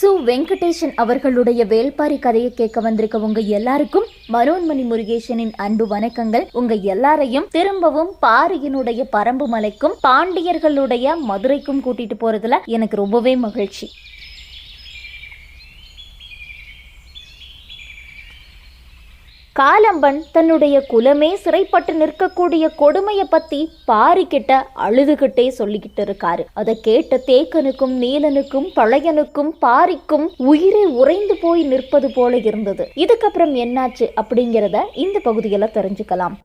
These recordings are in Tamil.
சு வெங்கடேஷன் அவர்களுடைய வேள்பாரி கதையை கேட்க வந்திருக்க உங்க எல்லாருக்கும் மனோன்மணி முருகேசனின் அன்பு வணக்கங்கள். உங்க எல்லாரையும் திரும்பவும் பாரியினுடைய பரம்பு மலைக்கும் பாண்டியர்களுடைய மதுரைக்கும் கூட்டிட்டு போறதுல எனக்கு ரொம்பவே மகிழ்ச்சி. காலம்பன் தன்னுடைய குலமே சிறைப்பட்டு நிற்கக்கூடிய கொடுமையை பத்தி பாரிக்கிட்ட அழுதுகிட்டே சொல்லிக்கிட்டு இருக்காரு. அதை கேட்ட தேக்கனுக்கும் நீலனுக்கும் பழையனுக்கும் பாரிக்கும் உயிரே உறைந்து போய் நிற்பது போல இருந்தது. இதுக்கப்புறம் என்னாச்சு அப்படிங்கிறத இந்த பகுதியில் தெரிஞ்சுக்கலாம்.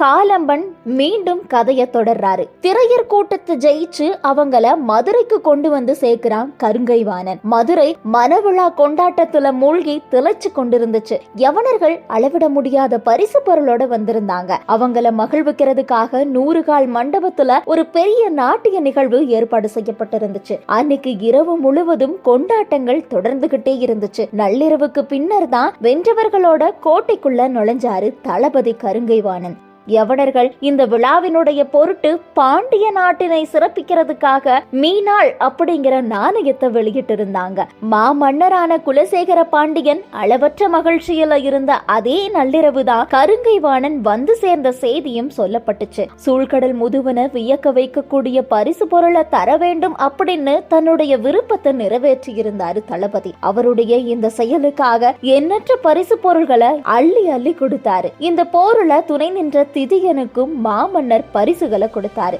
காலம்பன் மீண்டும் கதைய தொடர்றாரு. திரையர் கூட்டத்தை ஜெயிச்சு அவங்கள மதுரைக்கு கொண்டு வந்து சேர்க்கிறான் கருங்கைவாணன். மதுரை மனவிழா கொண்டாட்டத்துல மூழ்கி திளைச்சு கொண்டிருந்துச்சு. யவனர்கள் அளவிட முடியாத பரிசு பொருளோட வந்திருந்தாங்க. அவங்கள மகிழ்விக்கிறதுக்காக நூறு கால் மண்டபத்துல ஒரு பெரிய நாட்டிய நிகழ்வு ஏற்பாடு செய்யப்பட்டிருந்துச்சு. அன்னைக்கு இரவு முழுவதும் கொண்டாட்டங்கள் தொடர்ந்துகிட்டே இருந்துச்சு. நள்ளிரவுக்கு பின்னர் தான் வென்றவர்களோட கோட்டைக்குள்ள நுழைஞ்சாரு தளபதி கருங்கைவாணன். யவனர்கள் இந்த விழாவினுடைய பொருட்டு பாண்டிய நாட்டினை சிறப்பிக்கிறதுக்காக மீனாள் அப்படிங்கிற நாணயத்தை வெளியிட்டிருந்தாங்க. மாமன்னரான குலசேகர பாண்டியன் அளவற்ற மகிழ்ச்சியில இருந்த அதே நள்ளிரவு தான் கருங்கைவாணன் வந்து சேர்ந்த செய்தியும் சொல்லப்பட்டுச்சு. சூழ்கடல் முதுவன வியக்க வைக்கக்கூடிய பரிசு பொருளை தர வேண்டும் அப்படின்னு தன்னுடைய விருப்பத்தை நிறைவேற்றி இருந்தாரு தளபதி. அவருடைய இந்த செயலுக்காக எண்ணற்ற பரிசு பொருள்களை அள்ளி அள்ளி கொடுத்தாரு. இந்த போருல துணை நின்ற திதியனுக்கும் மாமன்னர் பரிசுகளை கொடுத்தாரு.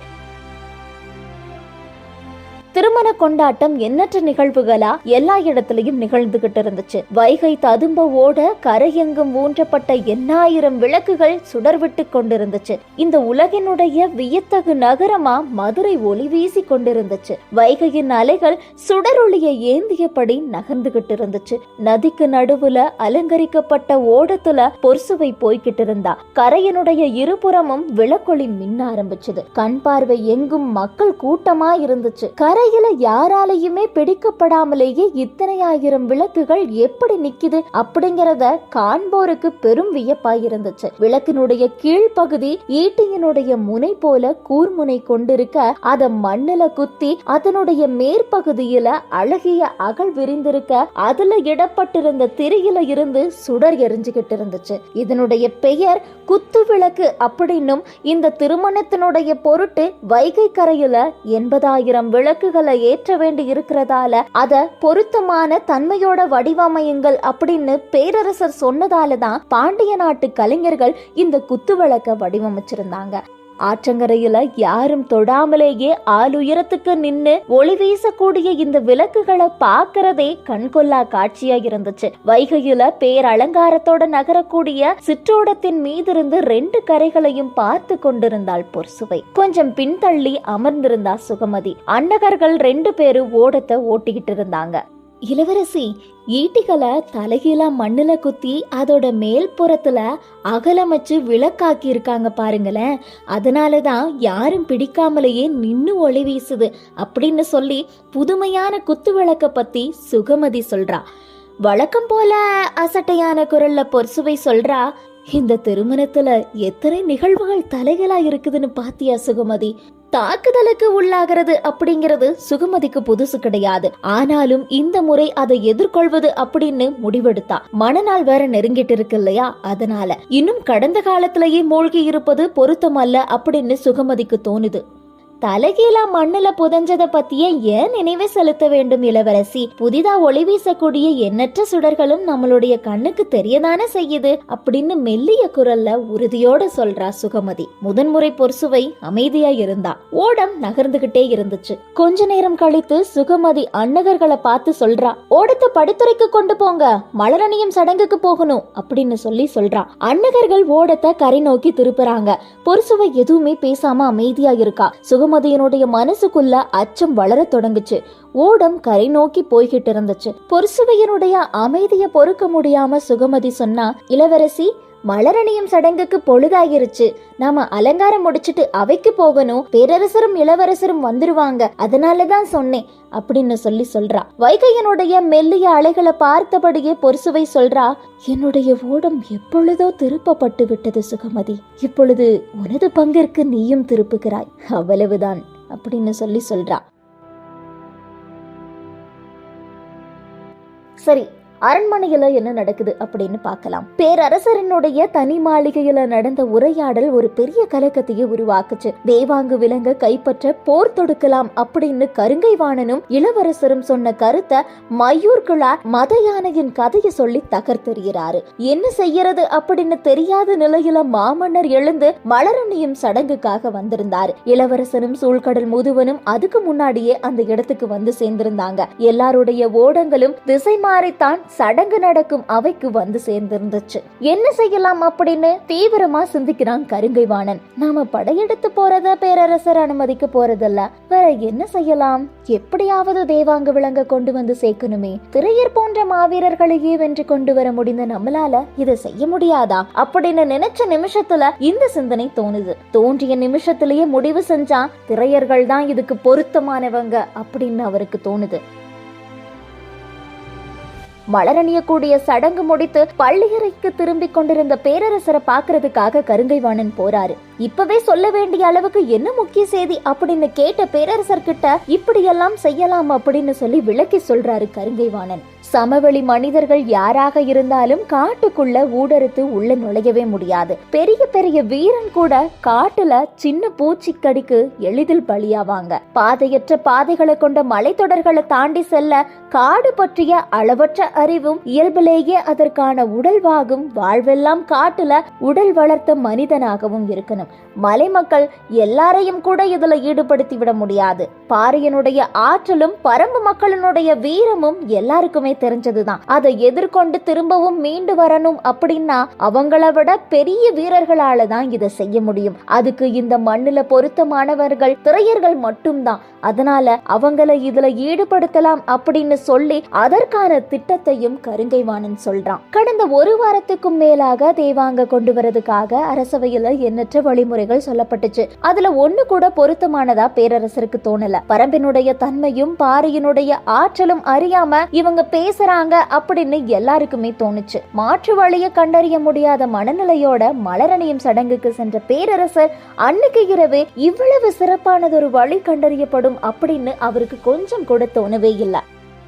திருமண கொண்டாட்டம் எண்ணற்ற நிகழ்வுகளா எல்லா இடத்துலயும் நிகழ்ந்துகிட்டு இருந்துச்சு. வைகை ததும்ப ஓட கரையெங்கும் ஊன்றப்பட்ட எண்ணாயிரம் விளக்குகள் சுடர்விட்டு கொண்டிருந்துச்சு. இந்த உலகினுடைய வியத்தகு நகரமா மதுரை ஒளி வீசி கொண்டிருந்துச்சு. வைகையின் அலைகள் சுடரொளியை ஏந்தியபடி நகர்ந்துகிட்டு இருந்துச்சு. நதிக்கு நடுவுல அலங்கரிக்கப்பட்ட ஓடத்துல பொர்சுவை போய்கிட்டு இருந்தா. கரையனுடைய இருபுறமும் விளக்கொளி மின்ன ஆரம்பிச்சது. கண் பார்வை எங்கும் மக்கள் கூட்டமா இருந்துச்சு. கரை கரையில யாராலையுமே பிடிக்கப்படாமலேயே இத்தனை ஆயிரம் விளக்குகள் எப்படி நிக்குது அப்படிங்கறத காண்போருக்கு பெரும் வியப்பாய் இருந்துச்சு விளக்கினுடைய கீழ்ப்பகுதி ஈட்டியினுடைய முனை போல கூர்முனை கொண்டிருக்க அத மண்ணுல குத்தி அதனுடைய மேற்பகுதியில அழகிய அகல் விரிந்திருக்க அதுல இடப்பட்டிருந்த திரியில இருந்து சுடர் எரிஞ்சுகிட்டு இருந்துச்சு இதனுடைய பெயர் குத்து விளக்கு அப்படின்னும் இந்த திருமணத்தினுடைய பொருட்டு வைகை கரையில எண்பதாயிரம் விளக்கு இலக்குகளை ஏற்ற வேண்டி இருக்கிறதால அத பொருத்தமான தன்மையோட வடிவமையுங்கள் அப்படின்னு பேரரசர் சொன்னதால தான் பாண்டிய நாட்டு கலைஞர்கள் இந்த குத்து விளக்க வடிவமைச்சிருந்தாங்க. ஆற்றங்கரையில யாரும் தொடாமலேயே ஆளுயரத்துக்கு நின்னு ஒளி வீசக்கூடிய இந்த விளக்குகளை பாக்குறதே கண்கொள்ளா காட்சியா இருந்துச்சு. வைகையில பேரலங்காரத்தோட நகரக்கூடிய சிற்றோடத்தின் மீது இருந்து ரெண்டு கரைகளையும் பார்த்து கொண்டிருந்தாள் பொர்சுவை கொஞ்சம் பின்தள்ளி அமர்ந்திருந்தா சுகமதி. அன்னகர்கள் ரெண்டு பேரும் ஓடத்தை ஓட்டிக்கிட்டு இருந்தாங்க. இளவரசி ஈட்டிகளை தலைகீழா மண்ணுல குத்தி அதோட மேல் புறத்துல அகலமைச்சு விளக்காக்கி இருக்காங்க பாருங்களேன். அதனால தான் யாரும் பிடிக்காமலேயே நின்னு ஒளி வீசுது அப்படின்னு சொல்லி புதுமையான குத்து விளக்க பத்தி சுகமதி சொல்றா. வழக்கம் போல அசட்டையான குரல்ல பொர்சுவை சொல்றா இந்த திருமணத்துல எத்தனை நிகழ்வுகள் தலைகளா இருக்குதுன்னு பாத்தியா சுகமதி? தாக்குதலுக்கு உள்ளாகிறது அப்படிங்கிறது சுகமதிக்கு புதுசு கிடையாது. ஆனாலும் இந்த முறை அதை எதிர்கொள்வது அப்படின்னு முடிவெடுத்தா. மனநாள் வேற நெருங்கிட்டு இருக்கு இல்லையா? அதனால. இன்னும் கடந்த காலத்திலேயே மூழ்கி இருப்பது பொருத்தம் அல்ல அப்படின்னு சுகமதிக்கு தோணுது. தலைகீழா மண்ணுல புதஞ்சத பத்திய ஏன் நினைவு செலுத்த வேண்டும் இளவரசி? புதிதா ஒளி வீசக்கூடிய எண்ணற்ற சுடர்களும் நம்மளுடைய கண்ணுக்கு தெரியதானே செய்யுது? அப்படின்னு மெல்லிய குரல்ல உறுதியோட சொல்றா சுகமதி. முதன்முறை பொர்சுவை அமைதியா இருந்தா. ஓடம் நகர்ந்துகிட்டே இருந்துச்சு. கொஞ்ச நேரம் கழித்து சுகமதி அன்னகர்களை பார்த்து சொல்றா ஓடத்தை படித்துறைக்கு கொண்டு போங்க. மலரணியும் சடங்குக்கு போகணும். அப்படின்னு சொல்லி சொல்றா. அன்னகர்கள் ஓடத்தை கரை நோக்கி திருப்புறாங்க. பொர்சுவை எதுவுமே பேசாம அமைதியா இருக்கா. சுக சுகமதியனுடைய மனசுக்குள்ள அச்சம் வளர தொடங்குச்சு. ஓடம் கரை நோக்கி போய்கிட்டு இருந்துச்சு. பொருசுவையனுடைய அமைதியை பொறுக்க முடியாம சுகமதி சொன்னா இளவரசி மலரணியும் சடங்குக்கு பொழுதாகிருச்சு நாம அலங்காரம் முடிச்சிட்டு அவைக்கு போகணும். பேரரசரும் இளவரசரும் வந்துருவாங்க. அதனாலதான் சொன்னேன். அப்படின்னு சொல்லி சொல்றா. வைகையனுடைய மெல்லிய அலைகளை பார்த்தபடியே பொருசுவை சொல்றா. என்னுடைய ஓடம் எப்பொழுதோ திருப்பப்பட்டு விட்டது சுகமதி. இப்பொழுது உனது பங்கிற்கு நீயும் திருப்புகிறாய். அவ்வளவுதான். அப்படின்னு சொல்லி சொல்றா. சரி அரண்மனையில என்ன நடக்குது அப்படின்னு பார்க்கலாம். பேரரசரினுடைய தனி மாளிகையில நடந்த உரையாடல் ஒரு பெரிய கலக்கத்தையே உருவாக்குச்சு. தேவாங்கு விலங்க கைப்பற்ற போர் தொடுக்கலாம் அப்படின்னு கருங்கை வாணனும் இளவரசரும் சொன்ன கருத்தை மயூர்குழார் மத யானையின் கதையை சொல்லி தகர்த்தெறிகிறாரு. என்ன செய்யறது அப்படின்னு தெரியாத நிலையில மாமன்னர் எழுந்து மலரணியும் சடங்குக்காக வந்திருந்தார். இளவரசனும் சூழ்கடல் முதுவனும் அதுக்கு முன்னாடியே அந்த இடத்துக்கு வந்து சேர்ந்திருந்தாங்க. எல்லாருடைய ஓடங்களும் திசை மாறித்தான் சடங்கு நடக்கும் அவைக்கு வந்து சேர்ந்திருந்துச்சு. என்ன செய்யலாம் அப்படின்னு தீவிரமா சிந்திக்கிறான் கருங்கை வாணன் நாம படையெடுத்து போறத பேரரசர் அனுமதிக்க போறதில்ல. வேற என்ன செய்யலாம்? எப்படியாவது தேவாங்க விலங்க கொண்டு வந்து சேர்க்கணுமே. திரையர் போன்ற மாவீரர்களையே வென்று கொண்டு வர முடிந்த நம்மளால இதை செய்ய முடியாதா? அப்படின்னு நினைச்ச நிமிஷத்துல இந்த சிந்தனை தோணுது. தோன்றிய நிமிஷத்திலேயே முடிவு செஞ்சா திரையர்கள் தான் இதுக்கு பொருத்தமானவங்க அப்படின்னு அவருக்கு தோணுது. மலரணியக்கூடிய சடங்கு முடித்து பள்ளியறைக்கு திரும்பிக் கொண்டிருந்த பேரரசரை பாக்குறதுக்காக கருங்கைவாணன் போறாரு. இப்பவே சொல்ல வேண்டிய அளவுக்கு என்ன முக்கிய செய்தி அப்படின்னு கேட்ட பேரரசர் கிட்ட இப்படியெல்லாம் செய்யலாம் அப்படின்னு சொல்லி விளக்கி சொல்றாரு கருங்கைவாணன். சமவெளி மனிதர்கள் யாராக இருந்தாலும் காட்டுக்குள்ள ஊடறுத்து உள்ள நுழையவே முடியாது. பெரிய பெரிய வீரன் கூட காட்டுல சின்ன பூச்சிக்கடிக்கு எளிதில் பலியாவாங்க. பாதையற்ற பாதைகளை கொண்ட மலைத்தொடர்களை தாண்டி செல்ல காடு பற்றிய அளவற்ற அறிவும் இயல்பிலேயே அதற்கான உடல்வாகும் வாழ்வெல்லாம் காட்டுல உடல் வளர்த்த மனிதனாகவும் இருக்கணும். மலை மக்கள் எல்லாரையும் கூட இதுல ஈடுபடுத்தி விட முடியாது. பாரியனுடைய ஆற்றலும் பரம்பு மக்களினுடைய வீரமும் எல்லாருக்குமே தெரிஞ்சதுதான். அதை எதிர்கொண்டு திரும்பவும் மீண்டு வரணும் அப்படின்னா அவங்கள விட பெரிய வீரர்களால தான் இதை செய்ய முடியும். அதுக்கு இந்த மண்ணுல பொருத்தமானவர்கள் திரையர்கள் மட்டும்தான். அதனால அவங்கள இதுல ஈடுபடுத்தலாம் அப்படின்னு சொல்லி அதற்கான திட்டத்தையும் கருங்கைவாணன் சொல்றான். கடந்த ஒரு வாரத்துக்கும் மேலாக தேவாங்க கொண்டு வரதுக்காக அரசவையில எண்ணற்ற வழிமுறைகள் சொல்லப்பட்டுச்சு. அதுல ஒண்ணு கூட பொருத்தமானதா பேரரசருக்கு தோணல. பரம்பினுடைய தன்மையும் பாரியினுடைய ஆற்றலும் அறியாம இவங்க பேசுறாங்க அப்படின்னு எல்லாருக்குமே தோணுச்சு. மாற்று வழியை கண்டறிய முடியாத மனநிலையோட மலரணியும் சடங்குக்கு சென்ற பேரரசர் அன்னைக்கு இரவே இவ்வளவு சிறப்பானதொரு வழி கண்டறியப்படும் அப்படின்னு அவருக்கு கொஞ்சம் கூட தோணவே இல்லை.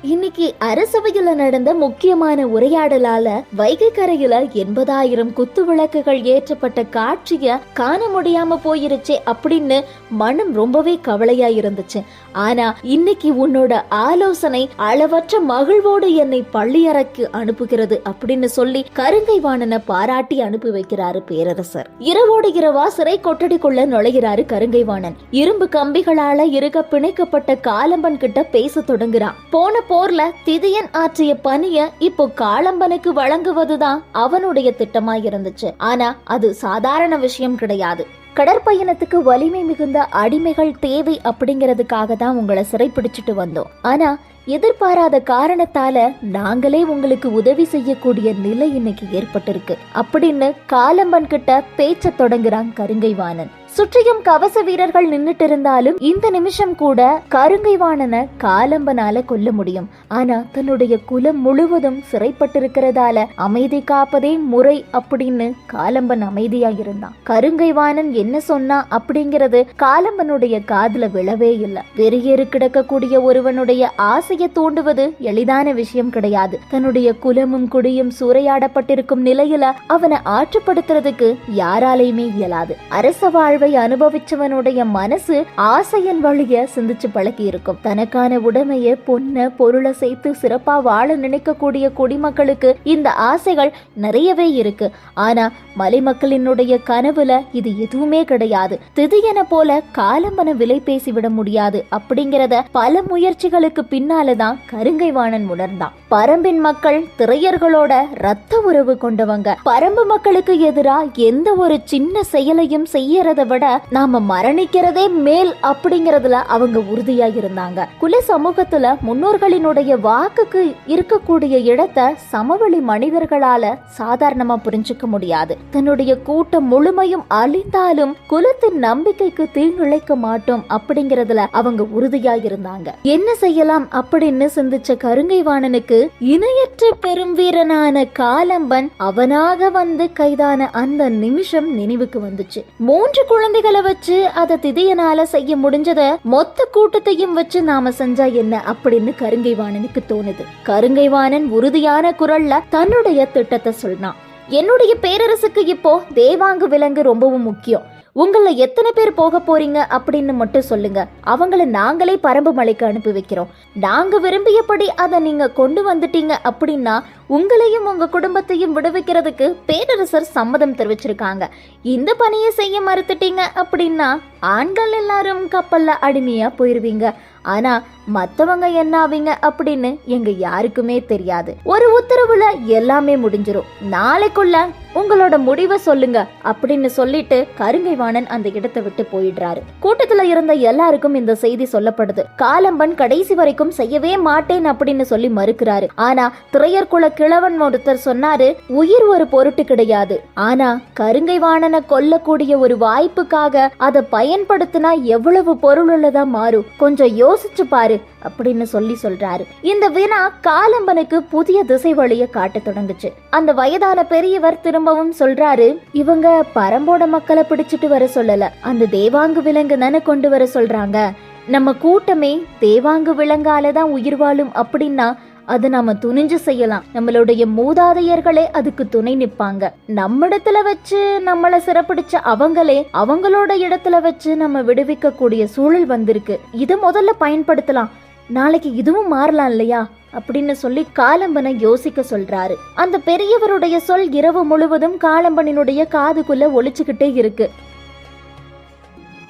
இன்னைக்கு அரசவையில நடந்த முக்கியமான உரையாடலால வைகை கரையில எண்பதாயிரம் குத்து விளக்குகள் ஏற்றப்பட்ட காட்சிய காண முடியாம போயிருச்சே அப்படின்னு மனம் ரொம்பவே கவலையா இருந்துச்சு. ஆனா இன்னைக்கு உன்னோட ஆலோசனை அளவற்ற மகிழ்வோடு என்னை பள்ளியறைக்கு அனுப்புகிறது அப்படின்னு சொல்லி கருங்கை வாணனை பாராட்டி அனுப்பி வைக்கிறாரு பேரரசர். இரவோடு இரவா சிறை கொட்டடிக்குள்ள நுழைகிறாரு கருங்கை வாணன். இரும்பு கம்பிகளால இருக பிணைக்கப்பட்ட காலம்பன் கிட்ட பேச தொடங்குறான். போன போர்ல திதியன் ஆற்றிய பணிய இப்போ காளம்பனுக்கு வழங்குவதுதான் அவனுடைய திட்டமா இருந்துச்சு ஆனா அது சாதாரண விஷயம் கிடையாது. கடற்பயணத்துக்கு வலிமை மிகுந்த அடிமைகள் தேவை அப்படிங்கிறதுக்காக தான் உங்களை சிறைப்பிடிச்சிட்டு வந்தோம். ஆனா எதிர்பாராத காரணத்தால நாங்களே உங்களுக்கு உதவி செய்யக்கூடிய நிலை இன்னைக்கு ஏற்பட்டிருக்கு. அப்படின்னு காலம்பன் கிட்ட பேச்ச தொடங்குறான் கருங்கைவாணன். சுற்றியும் கவச வீரர்கள் நின்னுட்டு இருந்தாலும் இந்த நிமிஷம் கூட கருங்கைவாணனை காலம்பனால கொல்ல முடியும். ஆனா தன்னுடைய குலம் முழுவதும் சிறைப்பட்டிருக்கிறதால அமைதி காப்பதே முறை அப்படின்னு காலம்பன் அமைதியா இருந்தான் கருங்கைவாணன் என்ன சொன்னா அப்படிங்கிறது காலம்பனுடைய காதுல விழவே இல்லை. வெறியேறு கிடக்கக்கூடிய ஒருவனுடைய ஆசையை தூண்டுவது எளிதான விஷயம் கிடையாது. தன்னுடைய குலமும் குடியும் சூறையாடப்பட்டிருக்கும் நிலையில அவனை ஆற்றுப்படுத்துறதுக்கு யாராலையுமே இயலாது. அரச வாழ்வு அனுபவிச்சவனுடைய மனசு ஆசையின் வழிய சிந்திச்சு பழகி இருக்கும். தனக்கான உடமையை பொண்ண பொருளை சேர்த்து சிறப்பா வாழ நினைக்கக்கூடிய குடிமக்களுக்கு இந்த ஆசைகள் நிறையவே இருக்கு. ஆனா மலைமக்களினுடைய கனவுல இது எதுவுமே கிடையாது. திதியன போல காலம்பன விலை பேசிவிட முடியாது. அப்படிங்கிறத பல முயற்சிகளுக்கு பின்னாலதான் கருங்கை வாணன் உணர்ந்தான். பரம்பின் மக்கள் திரையர்களோட ரத்த உறவு கொண்டவங்க. பரம்பு மக்களுக்கு எதிரா எந்த ஒரு சின்ன செயலையும் செய்யறத விட நாம மரணிக்கிறதே மேல் அப்படிங்கறதுல அவங்க உறுதியா இருந்தாங்க. குல சமூகத்துல முன்னோர்களினுடைய வாக்குக்கு இருக்கக்கூடிய இடத்தை சமவெளி மனிதர்களால சாதாரணமா புரிஞ்சுக்க முடியாது. தன்னுடைய கூட்டம் முழுமையும் அழிந்தாலும் குலத்தின் நம்பிக்கைக்கு தீங்கிழைக்க மாட்டோம் அப்படிங்கறதுல அவங்க உறுதியா இருந்தாங்க. என்ன செய்யலாம் அப்படின்னு சிந்திச்ச கருங்கைவாணனுக்கு இணையற்ற பெரும் வீரனான காலம்பன் அவனாக வந்து கைதான அந்த நிமிஷம் நினைவுக்கு வந்துச்சு. மூன்று குழந்தை குழந்தைகளை வச்சு அதை திதியனால செய்ய முடிஞ்சத மொத்த கூட்டத்தையும் வச்சு நாம செஞ்சா என்ன அப்படின்னு கருங்கைவாணனுக்கு தோணுது. கருங்கைவாணன் உறுதியான குரல்ல தன்னுடைய திட்டத்தை சொன்னான். என்னுடைய பேரரசுக்கு இப்போ தேவாங்கு விலங்கு ரொம்பவும் முக்கியம். உங்களில் எத்தனை பேர் போக போறீங்க அப்படின்னு மட்டும் சொல்லுங்க. அவங்கள நாங்களே பரம்பு மலைக்கு அனுப்பி வைக்கிறோம். நாங்க விரும்பியபடி அதை நீங்க கொண்டு வந்துட்டீங்க அப்படின்னா உங்களையும் உங்க குடும்பத்தையும் விடுவிக்கிறதுக்கு பேரரசர் சம்மதம் தெரிவிச்சிருக்காங்க. இந்த பணியை செய்ய மறுத்துட்டீங்க அப்படின்னா ஆண்கள் எல்லாரும் கப்பல்ல அடிமையா போயிருவீங்க. ஆனா மத்தவங்க என்ன ஆவீங்க அப்படின்னு எங்க யாருக்குமே தெரியாது. ஒரு உத்தரவுல எல்லாமே முடிஞ்சிரும். நாளைக்குள்ள உங்களோட முடிவை சொல்லுங்க அப்படின்னு சொல்லிட்டு கருங்கைவாணன் அந்த இடத்தை விட்டு போயிடுறாரு. கூட்டத்துல இருந்த எல்லாருக்கும் இந்த செய்தி சொல்லப்படுது. காலம்பன் கடைசி வரைக்கும் செய்யவே மாட்டேன் அப்படின்னு சொல்லி மறுக்கிறாரு. ஆனா திரையர்குல கிழவன் ஒருத்தர் சொன்னாரு உயிர் ஒரு பொருட்டு கிடையாது. ஆனா கருங்கைவாணனை கொல்லக்கூடிய ஒரு வாய்ப்புக்காக அதை பயன்படுத்தினா எவ்வளவு பொருளுள்ளதா மாறும். கொஞ்சம் யோசிச்சு பாரு. அப்படின்னு சொல்லி சொல்றாரு. இந்த வினா காலம்பனுக்கு புதிய திசை வழிய காட்ட தொடங்குச்சு. அந்த வயதான பெரியவர் திரும்பவும் சொல்றாரு இவங்க பரம்போட மக்களை பிடிச்சிட்டு வர சொல்லல. அந்த தேவாங்கு விலங்கு தானே கொண்டு வர சொல்றாங்க. நம்ம கூட்டமே தேவாங்கு விலங்கால தான் உயிர் வாழும் அப்படின்னா அதை நாம துணிஞ்சு செய்யலாம். நம்மளுடைய மூதாதையர்களே அதுக்கு துணை நிப்பாங்க நம்மிடத்துல வச்சு நம்மள சிறப்பிடிச்ச அவங்களே அவங்களோட இடத்துல வச்சு நம்ம விடுவிக்க கூடிய சூழல் வந்திருக்கு. இதை முதல்ல பயன்படுத்தலாம். நாளைக்கு இதுவும் மாறலாம் இல்லையா? அப்படின்னு சொல்லி காலம்பனை யோசிக்க சொல்றாரு. அந்த பெரியவருடைய சொல் இரவு முழுவதும் காலம்பனினுடைய காதுக்குள்ள ஒழிச்சுக்கிட்டே இருக்கு.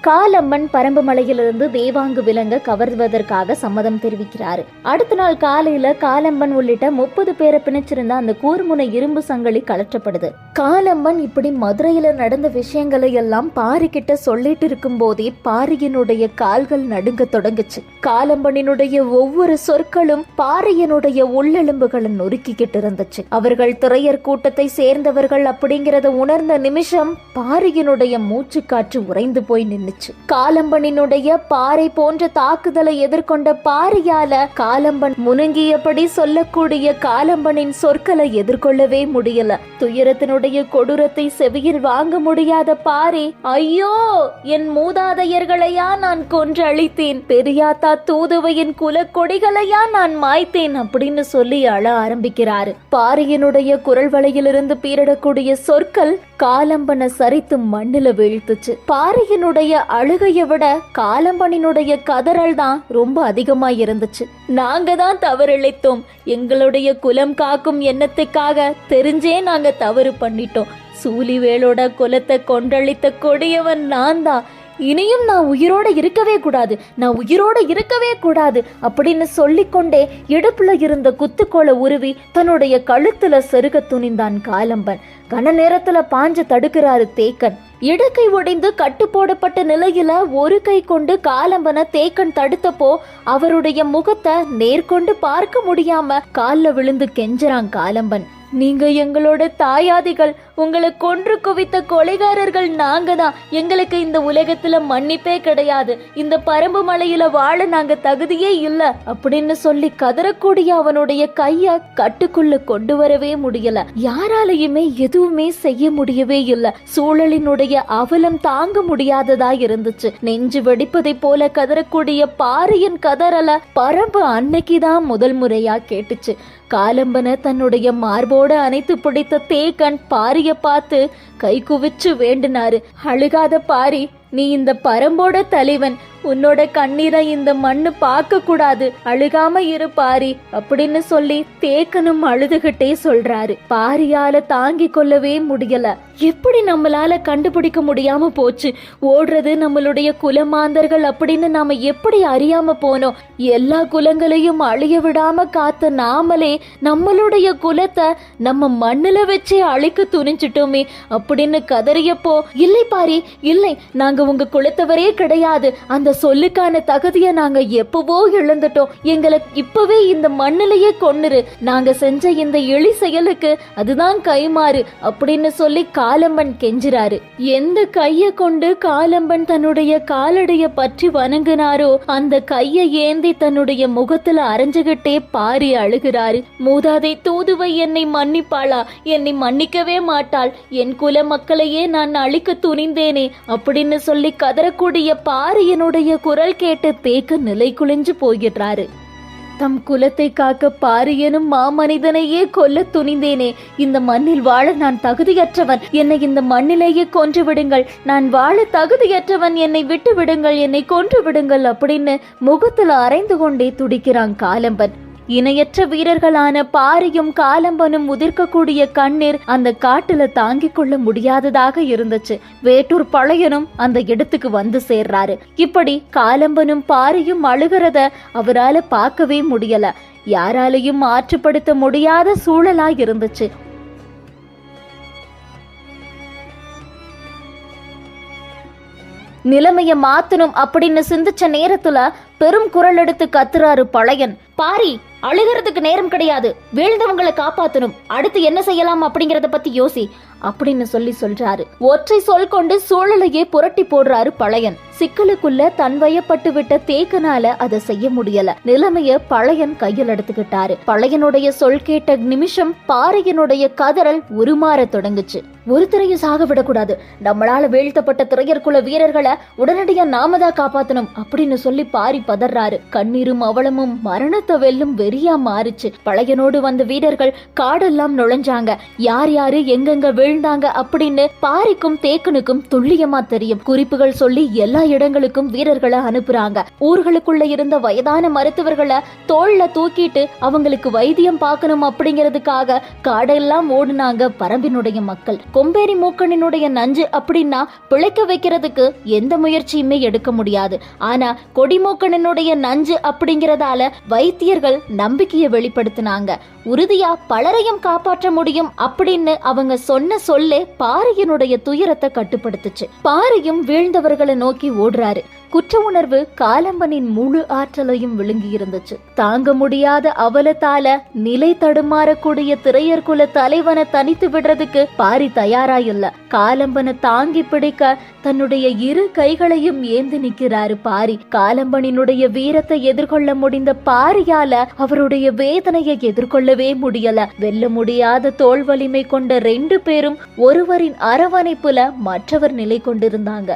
காலம்மன் பரம்பு மலையிலிருந்து தேவாங்கு விலங்க கவர்வதற்காக சம்மதம் தெரிவிக்கிறார். அடுத்த நாள் காலையில காலம்பன் உள்ளிட்ட முப்பது பேரை பிணைச்சிருந்த அந்த கூர்முனை இரும்பு சங்கிலி கலற்றப்படுது காலம்பன் இப்படி மதுரையில நடந்த விஷயங்களை எல்லாம் பாரிக்கிட்ட சொல்லிட்டு இருக்கும் போதே பாரியினுடைய கால்கள் நடுங்க தொடங்குச்சு. காலம்பனினுடைய ஒவ்வொரு சொற்களும் பாரியனுடைய உள்ளெலும்புகளை நொறுக்கிக்கிட்டு இருந்துச்சு. அவர்கள் திரையர் கூட்டத்தை சேர்ந்தவர்கள் அப்படிங்கறத உணர்ந்த நிமிஷம் பாரியனுடைய மூச்சு காற்று உறைந்து போய் நின்னுச்சு. காலம்பனினுடைய பாறை போன்ற தாக்குதலை எதிர்கொண்ட பாரியால காலம்பன் முனுங்கியபடி சொல்லக்கூடிய காலம்பனின் சொற்களை எதிர்கொள்ளவே முடியல. துயரத்தினுடைய கொடூரத்தை செவியில் வாங்க முடியாத பாரி. ஐயோ என் மூதாதையர்களையா நான் கொன்று அழித்தேன் பெரியாத்தா தூதுவையின் குலக்கொடிகளையா நான் மாய்த்தேன் அப்படின்னு சொல்லி அழ ஆரம்பிக்கிறாரு. பாரியினுடைய குரல் வலையிலிருந்து பீரிடக்கூடிய சொற்கள் காலம்பனை சரித்து மண்ணுல வீழ்த்துச்சு. பாறையினுடைய அழுகையை விட காலம்பனினுடைய கதறல் தான் ரொம்ப அதிகமா இருந்துச்சு. நாங்க தான் தவறிழைத்தோம் எங்களுடைய குலம் காக்கும் எண்ணத்துக்காக தெரிஞ்சே நாங்க தவறு பண்ணிட்டோம். சூலிவேலோட குலத்தை கொண்டளித்த கொடியவன் நான் தான். இனியும் நான் உயிரோட இருக்கவே கூடாது. நான் உயிரோடு இருக்கவே கூடாது அப்படின்னு சொல்லிக்கொண்டே இடுப்புல இருந்த குத்துக்கோலை உருவி தன்னுடைய கழுத்துல செருக துணிந்தான் காலம்பன். கன நேரத்துல பாஞ்ச தடுக்கிறாரு தேக்கன். இடக்கை ஒடிந்து கட்டு போடப்பட்ட நிலையில ஒரு கை கொண்டு காலம்பனை தேக்கன் தடுத்தப்போ அவருடைய முகத்தை நேர்கொண்டு பார்க்க முடியாம கால்ல விழுந்து கெஞ்சறான் காலம்பன். நீங்க எங்களோட தாயாதிகள் உங்களை கொன்று குவித்த கொலைகாரர்கள் நாங்க தான் எங்களுக்கு இந்த உலகத்துல மன்னிப்பே கிடையாது. இந்த பரம்பு மலையில வாழ நாங்க தகுதியே இல்ல. அப்படின்னு சொல்லி கதறக்கூடிய அவனுடைய கைய கட்டுக்குள்ள கொண்டு வரவே முடியல. யாராலையுமே எதுவுமே செய்ய முடியவே இல்ல. சூழலினுடைய அவலம் தாங்க முடியாததா இருந்துச்சு. நெஞ்சு வெடிப்பதை போல கதறக்கூடிய பாரியின் கதறல பரம்பு அன்னைக்குதான் முதல் முறையா கேட்டுச்சு. காலம்பனை தன்னுடைய மார்போட அணைத்து பிடித்த தேக்கன் பாரிய பார்த்து கை குவிச்சு வேண்டினாரு. அழுகாத பாரி நீ இந்த பரம்போட தலைவன். உன்னோட கண்ணீரை இந்த மண்ணு பார்க்க கூடாது அழுகாம இரு பாரி அப்படின்னு சொல்லி தேக்கனும் அழுதுகிட்டே சொல்றாரு. பாரியால தாங்கி கொள்ளவே முடியல. எப்படி நம்மளால கண்டுபிடிக்க முடியாம போச்சு? ஓடுறது நம்மளுடைய குலமாந்தர்கள் அப்படின்னு நாம எப்படி அறியாம போனோம்? எல்லா குலங்களையும் அழிய விடாம காத்த நாமளே நம்மளுடைய குலத்தை நம்ம மண்ணுல வச்சே அழிக்க துணிஞ்சிட்டோமே அப்படின்னு கதறியப்போ இல்லை பாரி இல்லை நாங்க நாங்க உங்க குலத்தவரே கிடையாது. அந்த சொல்லுக்கான தகுதியை நாங்க எப்பவோ இழந்துட்டோம். எங்களை இப்பவே இந்த மண்ணிலேயே கொன்னுரு. நாங்க செஞ்ச இந்த எளி செயலுக்கு அதுதான் கைமாறு அப்படின்னு சொல்லி காலம்பன் கெஞ்சுறாரு. எந்த கைய கொண்டு காலம்பன் தன்னுடைய காலடைய பற்றி வணங்கினாரோ அந்த கையை ஏந்தி தன்னுடைய முகத்துல அரைஞ்சுகிட்டே பாரி அழுகிறாரு. மூதாதை தூதுவை என்னை மன்னிப்பாளா? என்னை மன்னிக்கவே மாட்டாள். என் குல மக்களையே நான் அழிக்க துணிந்தேனே அப்படின்னு சொல்லி கதறக்கூடிய பாரியனுடைய குரல் கேட்டு தேக்க நிலை குளிஞ்சு போகிறாரு தம் குலத்தை காக்க பாரியனும் மாமனிதனையே கொல்ல துணிந்தேனே. இந்த மண்ணில் வாழ நான் தகுதியற்றவன். என்னை இந்த மண்ணிலேயே கொன்று விடுங்கள் நான் வாழ தகுதியற்றவன். என்னை விட்டு விடுங்கள் என்னை கொன்று விடுங்கள் அப்படின்னு முகத்துல அரைந்து கொண்டே துடிக்கிறான் காலம்பன். இணையற்ற வீரர்களான பாரியும் காலம்பனும் உதிர்க்கக்கூடிய கண்ணீர் அந்த காட்டுல தாங்கிக் கொள்ள முடியாததாக இருந்துச்சு. வேட்டூர் பழையனும் அந்த இடத்துக்கு வந்து சேர்றாரு. இப்படி காலம்பனும் பாரியும் அழுகிறத அவரால பார்க்கவே முடியல. யாராலையும் மாற்றுப்படுத்த முடியாத சூழலா இருந்துச்சு. நிலைமைய மாத்தணும் அப்படின்னு சிந்திச்ச நேரத்துல பெரும் குரல் எடுத்து கத்துறாரு பழையன். பாரி அழுகிறதுக்கு நேரம் கிடையாது. வீழ்ந்தவங்களை காப்பாத்தணும். அடுத்து என்ன செய்யலாம் அப்படிங்கறத பத்தி யோசி. அப்படின்னு சொல்லி சொல்றாரு. ஒற்றை சொல் கொண்டு சூழலையே புரட்டி போடுறாரு பழையன். சிக்கலுக்குள்ள தன் வயப்பட்டு விட்ட தேக்கனால அதை செய்ய முடியல. நிலைமைய பழையன் கையில் எடுத்துக்கிட்டாரு. பழையனுடைய சொல் கேட்ட நிமிஷம் பாறையனுடைய கதறல் உருமாற தொடங்குச்சு. ஒருத்தரையும் சாக விடக்கூடாது. நம்மளால வீழ்த்தப்பட்ட திரையர்குல வீரர்களை உடனடியா நாம தான் காப்பாத்தணும் அப்படின்னு சொல்லி பாரி பதறாரு. கண்ணீரும் அவளமும் மரணத்தை வெல்லும் வெறியா மாறுச்சு. பழையனோடு வந்த வீரர்கள் காடெல்லாம் நுழைஞ்சாங்க. யார் யாரு எங்கெங்க விழுந்தாங்க அப்படின்னு பாரிக்கும் தேக்கனுக்கும் துல்லியமா தெரியும். குறிப்புகள் சொல்லி எல்லா இடங்களுக்கும் வீரர்களை அனுப்புறாங்க. ஊர்களுக்குள்ள இருந்த வயதான மருத்துவர்களை தோல்ல தூக்கிட்டு அவங்களுக்கு வைத்தியம் பார்க்கணும் அப்படிங்கிறதுக்காக காடெல்லாம் ஓடுனாங்க பரம்பினுடைய மக்கள். கொம்பேரி மூக்கனினுடைய நஞ்சு அப்படின்னா பிழைக்க வைக்கிறதுக்கு எந்த முயற்சியுமே எடுக்க முடியாது. ஆனா கொடிமூக்கனினுடைய நஞ்சு அப்படிங்கறதால வைத்தியர்கள் நம்பிக்கையை வெளிப்படுத்தினாங்க. உறுதியா பலரையும் காப்பாற்ற முடியும் அப்படின்னு அவங்க சொன்ன சொல்லே பாரியினுடைய துயரத்தை கட்டுப்படுத்துச்சு. பாரியும் வீழ்ந்தவர்களை நோக்கி ஓடுறாரு. குற்ற உணர்வு காலம்பனின் முழு ஆற்றலையும் விழுங்கி இருந்துச்சு தாங்க முடியாத அவலத்தால நிலை தடுமாறக்கூடிய திரையர் குல தலைவனை தனித்து விடுறதுக்கு பாரி தயாரா இல்ல காலம்பனை தாங்கி பிடிக்க தன்னுடைய இரு கைகளையும் ஏந்தி நிக்கிறாரு பாரி. காலம்பனினுடைய வீரத்தை எதிர்கொள்ள முடிந்த பாரியால அவருடைய வேதனையை எதிர்கொள்ளவே முடியல. வெல்ல முடியாத தோல் வலிமை கொண்ட ரெண்டு பேரும் ஒருவரின் அரவணைப்புல மற்றவர் நிலை கொண்டிருந்தாங்க.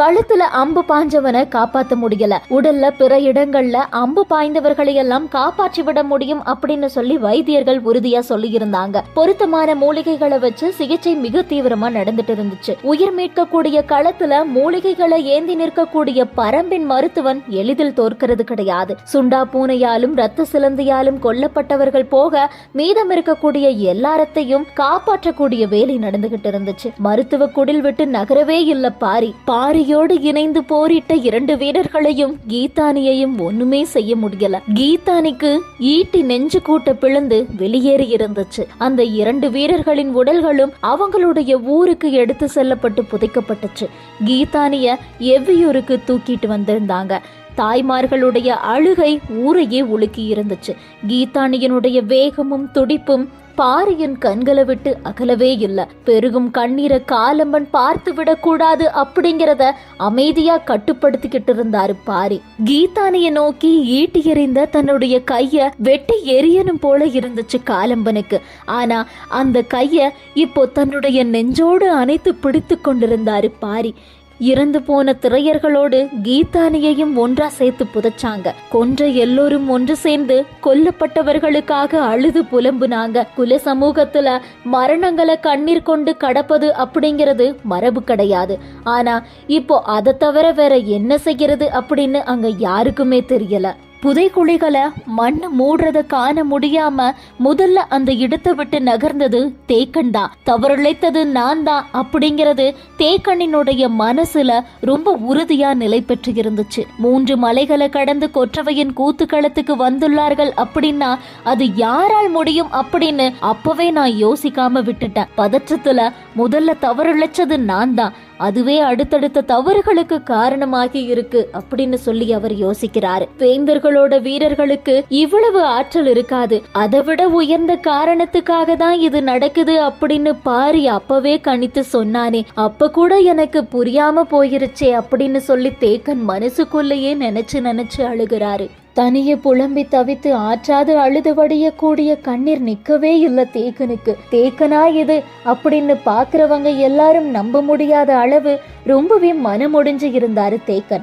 கழுத்துல அம்பு பாஞ்சவனை காப்பாத்த முடியல. உடல்ல பிற இடங்கள்ல அம்பு பாய்ந்தவர்களை எல்லாம் காப்பாற்றி விட முடியும் அப்படின்னு சொல்லி வைத்தியர்கள் உறுதியா சொல்லி இருந்தாங்க பொருத்தமான மூலிகைகளை வச்சு சிகிச்சை மிக தீவிரமா நடந்துட்டு இருந்துச்சு. உயிர் மீட்கக்கூடிய களத்துல மூலிகைகளை ஏந்தி நிற்கக்கூடிய பரம்பின் மருத்துவன் எளிதில் தோற்கிறது கிடையாது. சுண்டா பூனையாலும் ரத்த சிலந்தியாலும் கொல்லப்பட்டவர்கள் போக மீதம் இருக்கக்கூடிய எல்லாரத்தையும் காப்பாற்றக்கூடிய வேலை நடந்துகிட்டு இருந்துச்சு. மருத்துவ குடில் விட்டு நகரவே இல்ல பாரி. பாரி பாரியோடு இணைந்து போரிட்ட இரண்டு வீரர்களையும் கீதானியையும் ஒண்ணுமே செய்ய முடியல. கீதானிக்கு ஈட்டி நெஞ்சு கூட்ட பிளந்து வெளியேறி இருந்துச்சு அந்த இரண்டு வீரர்களின் உடல்களும் அவங்களுடைய ஊருக்கு எடுத்து செல்லப்பட்டு புதைக்கப்பட்டுச்சு. கீதானிய எவ்வியூருக்கு தூக்கிட்டு வந்திருந்தாங்க. தாய்மார்களுடைய அழுகை ஊரையே உலுக்கி இருந்துச்சு கீதானியனுடைய வேகமும் துடிப்பும் பாரியின் கண்களை விட்டு அகலவே இல்லை. பெருகும் கண்ணீரை காலம்பன் பார்த்து விடக்கூடாது அப்படிங்கிறத அமைதியா கட்டுப்படுத்திக்கிட்டு இருந்தாரு பாரி. கீதானிய நோக்கி ஈட்டி எறிந்த தன்னுடைய கைய வெட்டி எரியனும் போல இருந்துச்சு காலம்பனுக்கு. ஆனா அந்த கைய இப்போ தன்னுடைய நெஞ்சோடு அணைத்து பிடித்து கொண்டிருந்தாரு பாரி. இறந்து போன திரையர்களோடு கீதானியையும் ஒன்றா சேர்த்து புதைச்சாங்க. கொன்ற எல்லோரும் ஒன்று சேர்ந்து கொல்லப்பட்டவர்களுக்காக அழுது புலம்புனாங்க. குல சமூகத்துல மரணங்களை கண்ணீர் கொண்டு கடப்பது அப்படிங்கிறது மரபு கிடையாது. ஆனா இப்போ அதை தவிர வேற என்ன செய்யறது அப்படின்னு அங்க யாருக்குமே தெரியல. புதைக்குழிகளை மண் மூடுறத காண முடியாம முதல்ல அந்த இடத்தை விட்டு நகர்ந்தது தேக்கன் தான் தவறிழைத்தது நான் தான் அப்படிங்கிறது தேக்கண்ணினுடைய மனசுல ரொம்ப உறுதியா நிலை பெற்று இருந்துச்சு மூன்று மலைகளை கடந்து கொற்றவையின் கூத்துக்களத்துக்கு வந்துள்ளார்கள் அப்படின்னா அது யாரால் முடியும் அப்படின்னு அப்பவே நான் யோசிக்காம விட்டுட்டேன். பதற்றத்துல முதல்ல தவறிழைச்சது நான் தான் அதுவே அடுத்தடுத்த தவறுகளுக்கு காரணமாகி இருக்கு அப்படின்னு சொல்லி அவர் யோசிக்கிறாரு. வேந்தர்களோட வீரர்களுக்கு இவ்வளவு ஆற்றல் இருக்காது. அதை விட உயர்ந்த காரணத்துக்காக தான் இது நடக்குது அப்படின்னு பாரி அப்பவே கணித்து சொன்னானே. அப்ப கூட எனக்கு புரியாம போயிருச்சே அப்படின்னு சொல்லி தேக்கன் மனசுக்குள்ளேயே நினைச்சு நினைச்சு அழுகிறாரு. தனியே புலம்பி தவித்து ஆற்றாது அழுது வடியக்கூடிய கண்ணீர் நிக்கவே இல்லை தேக்கனுக்கு. தேக்கனா இது? அப்படின்னு பாக்குறவங்க எல்லாரும் நம்ப முடியாத அளவு ரொம்பவே மனமுடிஞ்சு இருந்தாரு தேக்கன்.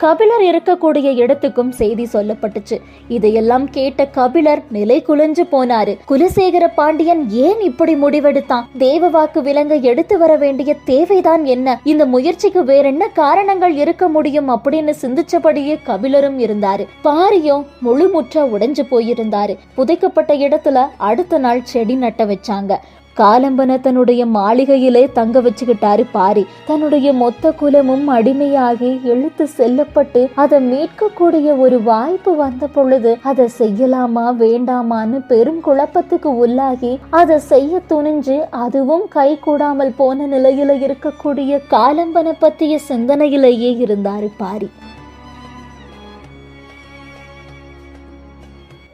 கபிலர் இருக்கக்கூடிய இடத்துக்கும் செய்தி சொல்லப்பட்டுச்சு. இதையெல்லாம் கேட்ட கபிலர் நிலை குலைஞ்சு போனாரு. குலசேகர பாண்டியன் ஏன் இப்படி முடிவெடுத்தான்? தேவ வாக்கு விலங்க எடுத்து வர வேண்டிய தேவைதான் என்ன? இந்த முயற்சிக்கு வேற என்ன காரணங்கள் இருக்க முடியும் அப்படின்னு சிந்திச்சபடியே கபிலரும் இருந்தாரு. பாரியும் முழுமுற்ற உடைஞ்சு போயிருந்தாரு. புதைக்கப்பட்ட இடத்துல அடுத்த நாள் செடி நட்ட வச்சாங்க. காலம்பன தன்னுடைய மாளிகையிலே தங்க வச்சுக்கிட்டாரு பாரி. தன்னுடைய மொத்த குலமும் அடிமையாகி இழுத்து செல்லப்பட்டு அதை மீட்கக்கூடிய ஒரு வாய்ப்பு வந்த பொழுது அதை செய்யலாமா வேண்டாமான்னு பெரும் குழப்பத்துக்கு உள்ளாகி அதை செய்ய துணிஞ்சு அதுவும் கை கூடாமல் போன நிலையில இருக்கக்கூடிய காலம்பனை பற்றிய சிந்தனையிலேயே இருந்தாரு பாரி.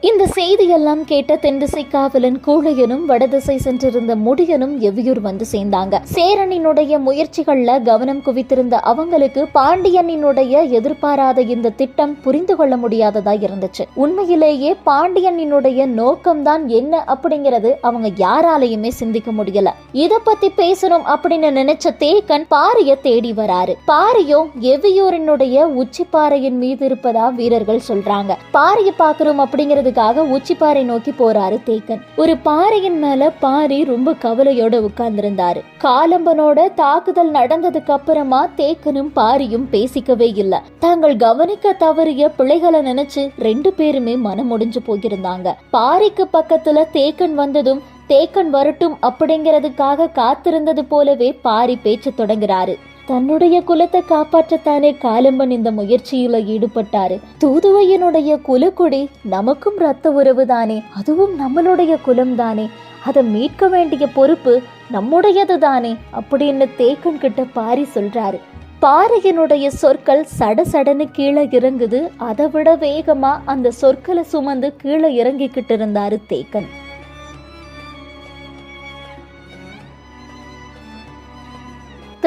இந்த செய்தியெல்லாம் கேட்ட தென்திசை காவலன் கூழையனும் வடதிசை சென்றிருந்த முடியனும் எவ்வியூர் வந்து சேர்ந்தாங்க. சேரனினுடைய முயற்சிகள்ல கவனம் குவித்திருந்த அவங்களுக்கு பாண்டியனினுடைய எதிர்பாராத இந்த திட்டம் புரிந்து கொள்ள முடியாததா இருந்துச்சு. உண்மையிலேயே பாண்டியனினுடைய நோக்கம்தான் என்ன அப்படிங்கிறது அவங்க யாராலையுமே சிந்திக்க முடியல. இத பத்தி பேசணும் அப்படின்னு நினைச்ச தேக்கன் பாரிய தேடி வராரு. பாரியும் எவ்வியூரினுடைய உச்சிப்பாறையின் மீது இருப்பதா வீரர்கள் சொல்றாங்க. பாரிய பாக்குறோம் உச்சி உச்சிப்பாறை நோக்கி போறாரு தேக்கன். ஒரு பாறையின் மேல பாரி ரொம்ப கவலையோட உட்கார்ந்திருந்தாரு. காலம்பனோட தாக்குதல் நடந்ததுக்கு அப்புறமா தேக்கனும் பாரியும் பேசிக்கவே இல்ல. தாங்கள் கவனிக்க தவறிய பிள்ளைகளை நினைச்சு ரெண்டு பேருமே மனம் முடிஞ்சு போயிருந்தாங்க. பாரிக்கு பக்கத்துல தேக்கன் வந்ததும் தேக்கன் வரட்டும் அப்படிங்கிறதுக்காக காத்திருந்தது போலவே பாரி பேச்சு தொடங்குறாரு. தன்னுடைய குலத்தை காப்பாற்றத்தானே காலம்பன் இந்த முயற்சியில ஈடுபட்டாரு. தூதுவையனுடைய குலக்குடி நமக்கும் ரத்த உறவு தானே அதுவும் நம்மளுடைய குலம் தானே. அதை மீட்க வேண்டிய பொறுப்பு நம்முடையது தானே அப்படின்னு தேக்கன் கிட்ட பாரி சொல்றாரு. பாறையனுடைய சொற்கள் சட கீழே இறங்குது. அதை விட வேகமா அந்த சொற்களை சுமந்து கீழே இறங்கிக்கிட்டு இருந்தாரு தேக்கன்.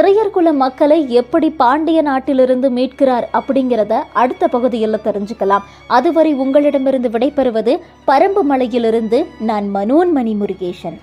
திரையர்குல மக்களை எப்படி பாண்டிய நாட்டிலிருந்து மீட்கிறார் அப்படிங்கிறத அடுத்த பகுதியில் தெரிஞ்சுக்கலாம். அதுவரை உங்களிடமிருந்து விடைபெறுவது பரம்பு மலையிலிருந்து நான் மனோன்மணி முருகேசன்.